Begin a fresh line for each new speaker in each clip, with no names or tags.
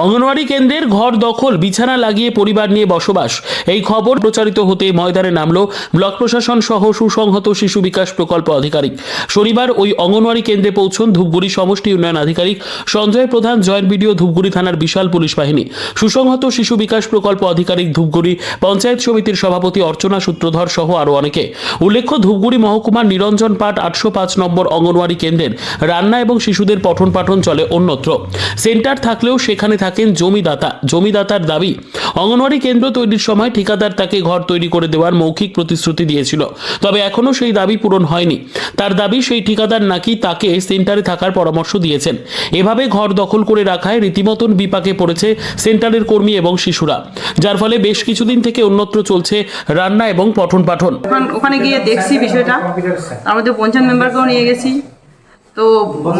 অঙ্গনওয়াড়ি কেন্দ্রের ঘর দখল, বিছানা লাগিয়ে পরিবার নিয়ে বসবাস। এই খবর প্রচারিত হতে ময়দানে নামল ব্লক প্রশাসন সহ সুসংহত শিশু বিকাশ প্রকল্প আধিকারিক। শনিবার ওই অঙ্গনওয়াড়ি কেন্দ্রে পৌঁছন ধূপগুড়ি সমষ্টি উন্নয়ন আধিকারিক সঞ্জয় প্রধান। জয়েন্ট বিডিও ধূপগুড়ি থানার বিশাল পুলিশ বাহিনী। সুসংহত শিশু বিকাশ প্রকল্প আধিকারিক ধূপগুড়ি পঞ্চায়েত সমিতির সভাপতি অর্চনা সূত্রধর সহ আরও অনেকে। উল্লেখ্য, ধূপগুড়ি মহকুমার নিরঞ্জন পাট আটশো পাঁচ নম্বর অঙ্গনওয়াড়ি কেন্দ্রের রান্না এবং শিশুদের পঠন পাঠন চলে অন্যত্র। সেন্টার থাকলেও সেখানে থাকেন জমিদাতা। জমিদাতার দাবি, অঙ্গনওয়াড়ি কেন্দ্র তৈরির সময় ঠিকাদার তাকে ঘর তৈরি করে দেওয়ার মৌখিক প্রতিশ্রুতি দিয়েছিল। তবে এখনও সেই দাবি পূরণ হয়নি। তার দাবি, সেই ঠিকাদার নাকি তাকে সেন্টারে থাকার পরামর্শ দিয়েছেন। এভাবে ঘর দখল করে রাখায় রীতিমতন বিপাকে পড়েছে সেন্টারের কর্মী এবং শিশুরা। যার ফলে বেশ কিছুদিন থেকে অন্যত্র চলছে রান্না এবং পঠন পাঠন।
ওখানে গিয়ে দেখছি বিষয়টা। মধ্যে পঞ্চায়েত মেম্বারকেও নিয়ে গেছি। তো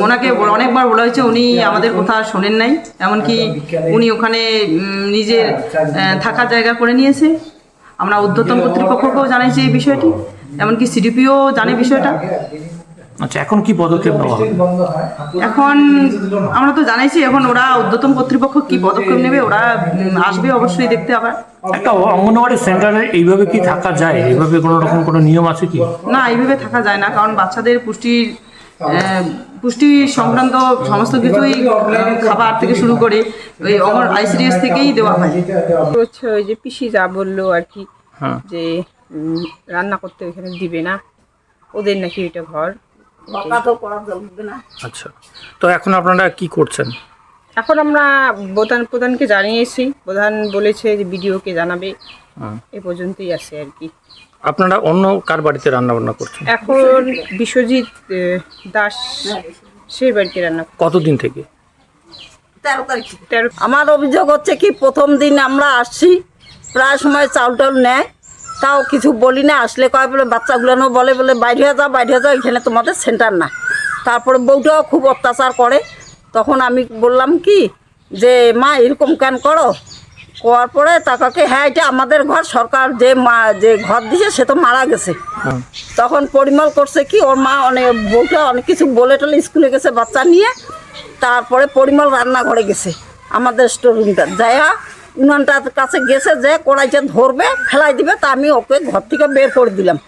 ওনাকে অনেকবার বলা হয়েছে উনি আমাদের কথা শোনেন নাই এমনকি উনি ওখানে নিজের থাকার জায়গা করে নিয়েছে। আমরা ঊর্ধ্বতন কর্তৃপক্ষকেও জানাইছি এই বিষয়টি এমনকি সিডিপিও জানে বিষয়টা।
আচ্ছা এখন কি পদক্ষেপ নেওয়া হবে?
এখন আমরা তো জানাইছি এখন ওরা ঊর্ধ্বতন কর্তৃপক্ষ কি পদক্ষেপ নেবে ওরা আসবে অবশ্যই দেখতে আবার
একটা অঙ্গনওয়াড়ি সেন্টারে এইভাবে কি থাকা যায়? এইভাবে কোনো রকম কোনো নিয়ম আছে কি?
না এইভাবে থাকা যায় না কারণ বাচ্চাদের পুষ্টির পুষ্টি সংক্রান্ত সমস্ত কিছুই খাবার থেকে শুরু করে ওই অমর আইসিডিএস থেকেই দেওয়া হয়।
হচ্ছে ওই যে পিসি যা বলল আর কি
হ্যাঁ।
যে রান্না করতে ওইখানে দিবে না। ওদের নাকি এটা ঘর।
আচ্ছা। তো এখন আপনারা কি করছেন?
এখন আমরা প্রধান প্রধানকে জানিয়েছি। প্রধান বলেছে যে বিডিওকে জানাবে। এ পর্যন্তই আছে আর কি।
আপনারা অন্য কার বাড়িতে রান্না বান্না করছেন?
এখন বিশ্বজিৎ দাস সে বাড়িতে রান্না।
কতদিন থেকে?
তেরো
আমার অভিযোগ হচ্ছে কি প্রথম দিন আমরা আসছি প্রায় সময় চাউল টাউল নেয়। তাও কিছু বলি না আসলে কয় বলে বাচ্চাগুলো বলে বলে বাইরে হয়ে যাও বাইরে যাও এখানে তোমাদের সেন্টার না। তারপরে বউটাও খুব অত্যাচার করে। তখন আমি বললাম কি যে মা এরকম কেন করো? করার পরে তাকে হ্যাঁ এটা আমাদের ঘর সরকার যে মা যে ঘর দিছে সে তো মারা গেছে।
হ্যাঁ।
তখন পরিমল করছে কি ওর মা অনেক বউটা অনেক কিছু বলে টলে স্কুলে গেছে বাচ্চা নিয়ে তারপরে পরিমল রান্নাঘরে গেছে আমাদের স্টোর রুমটা যাইয়া উনানটার কাছে গেছে যে কড়াইটা ধরবে ফেলাই দিবে তা আমি ওকে ঘর থেকে বের করে দিলাম।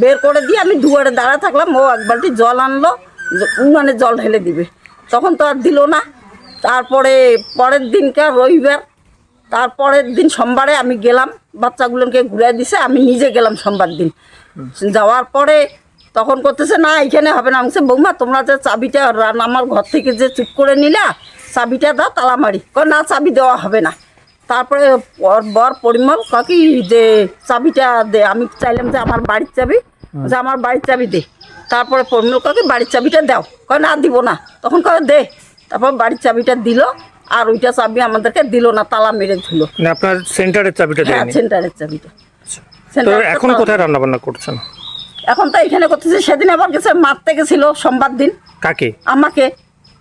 বের করে দিয়ে আমি দুয়ারে দাঁড়ায় থাকলাম ও এক বালতি জল আনলো যে উনানে জল ঢেলে দিবে। তখন তো আর দিল না। তারপরে পরের দিনকার রবিবার তারপরের দিন সোমবারে আমি গেলাম, বাচ্চাগুলোকে ঘুরে দিছে, আমি নিজে গেলাম সোমবার দিন। যাওয়ার পরে তখন করতেছে, না, এখানে হবে না। আমি বৌমা, তোমরা যে চাবিটা আমার ঘর থেকে যে চুপ করে নিলা, চাবিটা দাও তালা মারি কয়, না, চাবি দেওয়া হবে না। তারপরে বর বর পরিমল কাকি যে চাবিটা দে, আমি চাইলাম যে আমার বাড়ির চাবি, যে আমার বাড়ির চাবি দে। তারপরে পরিমল কাকি বাড়ির চাবিটা দাও। কয়, না, দিব না। তখন কয়, দে। তারপর বাড়ির চাবিটা দিল। আর ওইটা চাবি আমাদেরকে দিল না তালা মেরে ধুলো
মানে আপনার সেন্টারের চাবিটা
হ্যাঁ সেন্টারের চাবিটা।
তো এখন কোথায় রান্না বান্না করছেন?
এখন তো এখানে করতেছে সেদিন আবার গেছে মারতে গেছিল সোমবার দিন।
কাকে?
আমাকে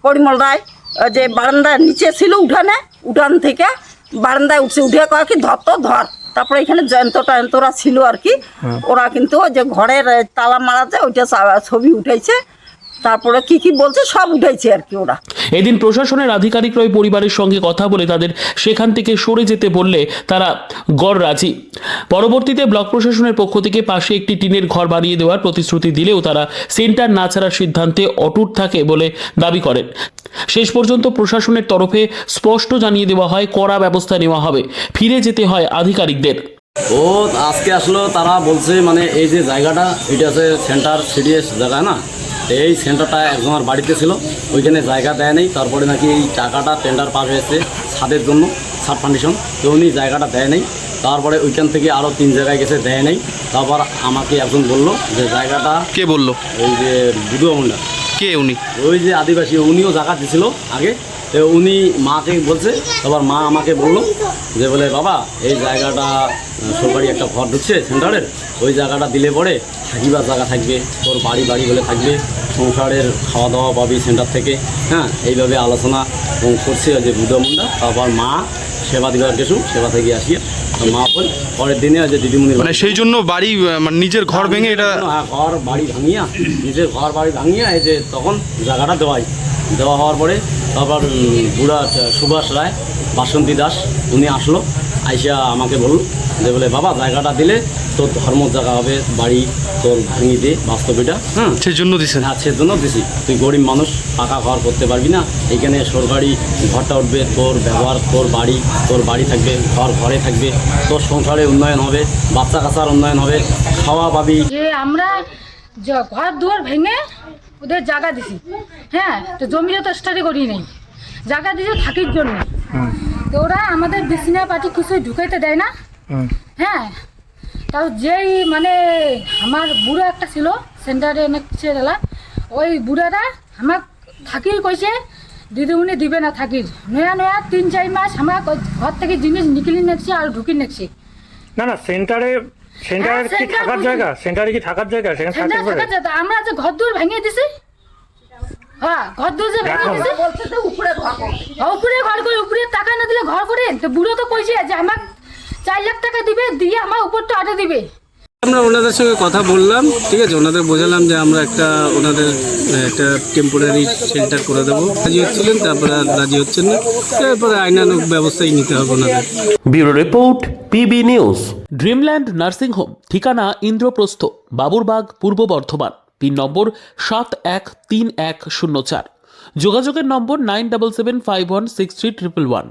পরিমল রায় যে বারান্দার নিচে ছিল উঠানে উঠান থেকে বারান্দায় উঠছে উঠে কয় কি ধর তো ধর। তারপরে এখানে জয়ন্ত টয়ন্তরা ছিল আর কি। ওরা কিন্তু যে ঘরের তালা মারাতে ওইটা ছবি উঠাইছে তারপরে কি কি বলছে সব উঠাইছে আর কি ওরা।
এদিন প্রশাসনের আধিকারিকরা ওই পরিবারের সঙ্গে কথা বলে তাদের সেখান থেকে সরে যেতে বললে তারা গড় রাজি। পরবর্তীতে ব্লক প্রশাসনের পক্ষ থেকে পাশে একটি টিনের ঘর বানিয়ে দেওয়ার প্রতিশ্রুতি দিলেও তারা সেন্টার না ছাড়ার সিদ্ধান্তে অটুট থাকে বলে দাবি করেন। শেষ পর্যন্ত প্রশাসনের তরফে স্পষ্ট জানিয়ে দেওয়া হয় কড়া ব্যবস্থা নেওয়া হবে। ফিরে যেতে হয় আধিকারিকদের।
ও আজকে আসলো তারা বলছে মানে এই যে জায়গাটা এটা আছে সেন্টার সিডিএস জায়গা না? এই সেন্টারটা একজনের বাড়িতে ছিল ওইখানে জায়গা দেয় নেই তারপরে নাকি এই টাকাটা টেন্ডার পাস হয়েছে ছাদের জন্য ছাদ ফাউন্ডেশন তো উনি জায়গাটা দেয় নেই। তারপরে ওইখান থেকে আরও তিন জায়গায় গেছে দেয় নেই। তারপর আমাকে একজন বলল যে জায়গাটা
কে বলল?
ওই যে বুধুয়া মুন্ডা
কে উনি?
ওই যে আদিবাসী উনিও জায়গা দিছিল আগে তো উনি মাকে বলছে তারপর মা আমাকে বলল যে বলে বাবা এই জায়গাটা সরকারি একটা ঘর ঢুকছে সেন্টারের ওই জায়গাটা দিলে পরে থাকিবার জায়গা থাকবে তোর বাড়ি বাড়ি বলে থাকবে সংসারের খাওয়া দাওয়া পাবি সেন্টার থেকে। হ্যাঁ এইভাবে আলোচনা করছে যে বুদ্ধমুন্ডা তারপর মা সেবা দিবার গেছু সেবা থেকে আসিয়া মা বল পরের দিনে যে দিদিমণির
মানে সেই জন্য বাড়ি মানে নিজের ঘর ভেঙে এটা
হ্যাঁ ঘর বাড়ি ভাঙিয়া নিজের ঘর বাড়ি ভাঙিয়া এই যে তখন জায়গাটা দেওয়াই। দেওয়া হওয়ার পরে তারপর বুড়া সুভাষ রায় বাসন্তী দাস উনি আসলো আইসা আমাকে বলল যে বলে বাবা জায়গাটা দিলে তোর ধর্ম জায়গা হবে বাড়ি তোর ভেঙে দে বাস্তবিটা। হ্যাঁ
সেই জন্য দিছেন।
হ্যাঁ সে জন্য দিছি। তুই গরিব মানুষ পাকা ঘর করতে পারবি না। এখানে সরকারি ঘরটা উঠবে তোর ব্যবহার তোর বাড়ি তোর বাড়ি থাকবে ঘর ঘরে থাকবে তোর সংসারে উন্নয়ন হবে বাচ্চা কাচ্চার উন্নয়ন হবে খাওয়া পাবি।
আমরা ঘর দুয়ার ভেঙে ওদের জায়গা দিছি। হ্যাঁ তো জমিও তো স্টাডি করি নেই। জায়গা দিছে থাকির জন্য। তো ওরা আমাদের বিসিনা পার্টি কিছু ঢুকাইতে দেয় না। হ্যাঁ তাও যেই মানে আমার বুড়ো একটা ছিল সেন্টারে অনেক ছেলেলা ওই বুড়াটা আমার থাকির কইছে দিদিমণি দিবে না থাকির। নয়া নয়া তিন চার মাস আমার ঘর থেকে জিনিস নিকলি নেছি আর ঢুকি নেছি
না না সেন্টারে সেন্টারে
হ্যাঁ,
কি থাকার। জায়গা? সেন্টারে কি থাকার জায়গা? সেখানে থাকতে পারে
আমরা যে ঘর দূর ভেঙে দিছি? হ্যাঁ ঘর দূর যে ভেঙে? দিছি?
বলছে তো উপরে ঘর
উপরে ঘর করে উপরে টাকা না দিলে ঘর করে? তো বুড়ো তো কইছে যে আমার চার লাখ টাকা দিবে দিয়ে আমার উপর তো আটা দিবে।
আমরা ওনাদের সঙ্গে কথা বললাম ঠিক আছে? ওনাদের বোঝালাম যে আমরা একটা ওনাদের একটা টেম্পোরারি শেল্টার করে দেবো। রাজি হচ্ছিলেন তারপরে রাজি হচ্ছেন না। তারপরে আইনানুক ব্যবস্থাই নিতে হবে ওনাদের।
Bureau report PB news.
Dreamland nursing home ঠিকানা ইন্দ্রপ্রস্থ বাবুরবাগ পূর্ব বর্ধমান পিন নম্বর সাত এক তিন এক শূন্য চার। যোগাযোগের number nine double seven five one six three triple one.